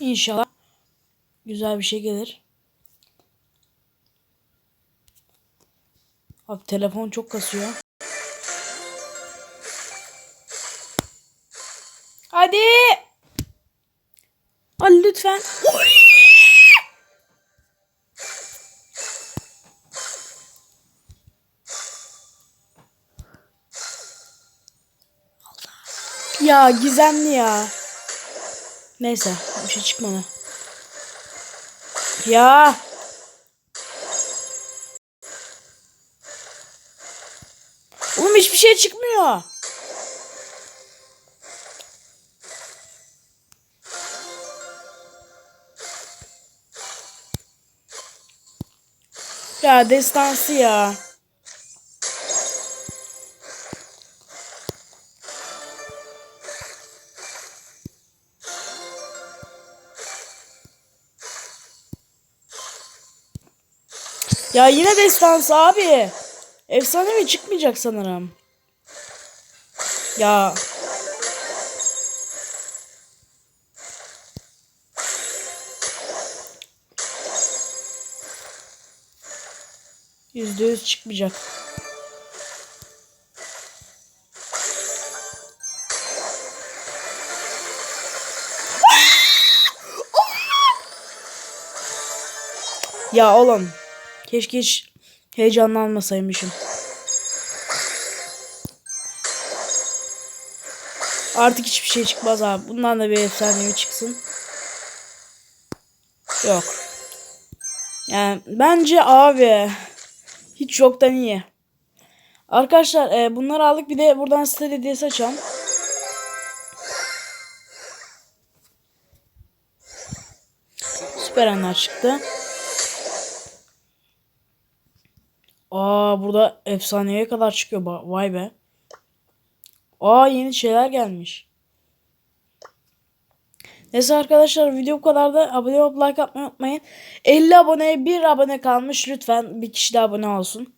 İnşallah güzel bir şey gelir. Abi telefon çok kasıyor. Hadi. Ali lütfen. Ya gizemli ya. Neyse bir şey çıkmadı. Ya. Oğlum hiçbir şey çıkmıyor. Ya destansı ya. Ya yine destansı abi. Efsanevi çıkmayacak sanırım. Ya. Yüzde yüz çıkmayacak. Ya oğlum. Keşke hiç heyecanlanmasaymışım. Artık hiçbir şey çıkmaz abi. Bundan da bir efsanevi çıksın. Yok. Yani bence abi hiç yoktan iyi. Arkadaşlar e, bunları aldık bir de buradan site hediyesi açalım. Süper anlar çıktı. Aa burada efsaneye kadar çıkıyor. Vay be. Aa yeni şeyler gelmiş. Neyse arkadaşlar video bu kadar da abone olup like atmayı unutmayın. 50 aboneye bir abone kalmış. Lütfen bir kişi de abone olsun.